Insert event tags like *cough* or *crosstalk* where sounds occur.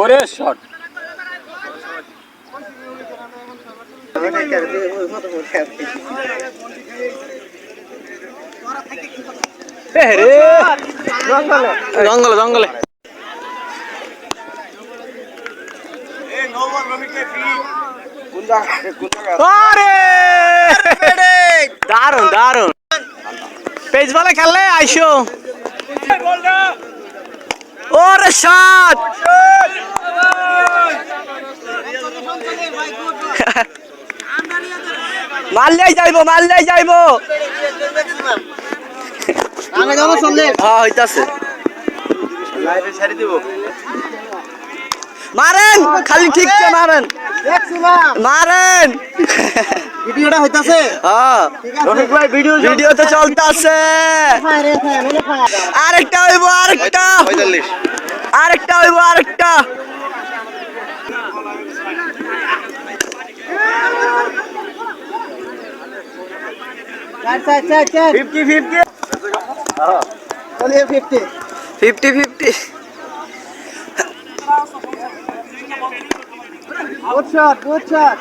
ওরে শট। জঙ্গলে জঙ্গলে দারুণ দারুণ পেজ খেললে আইসো। ওরে শট মারলেই যাইবো মারলেই যাইবো। আমি যাব চললে হ্যাঁ হইতাছে। লাইভে ছেড়ে দিব মারেন খালি ঠিকছে মারেন। মারেন। *laughs* ভিডিওটা হইতাছে হ্যাঁ রফিক ভাই ভিডিও ভিডিও তো চলতেছে ফায়ার ফায়ার হলো ফায়ার আরেকটা হইবো আরেকটা পঁয়তাল্লিশ আরেকটা হইবো আরেকটা চার চার চার চার ফিফটি ফিফটি চলিয়ে fifty fifty fifty good shot good shot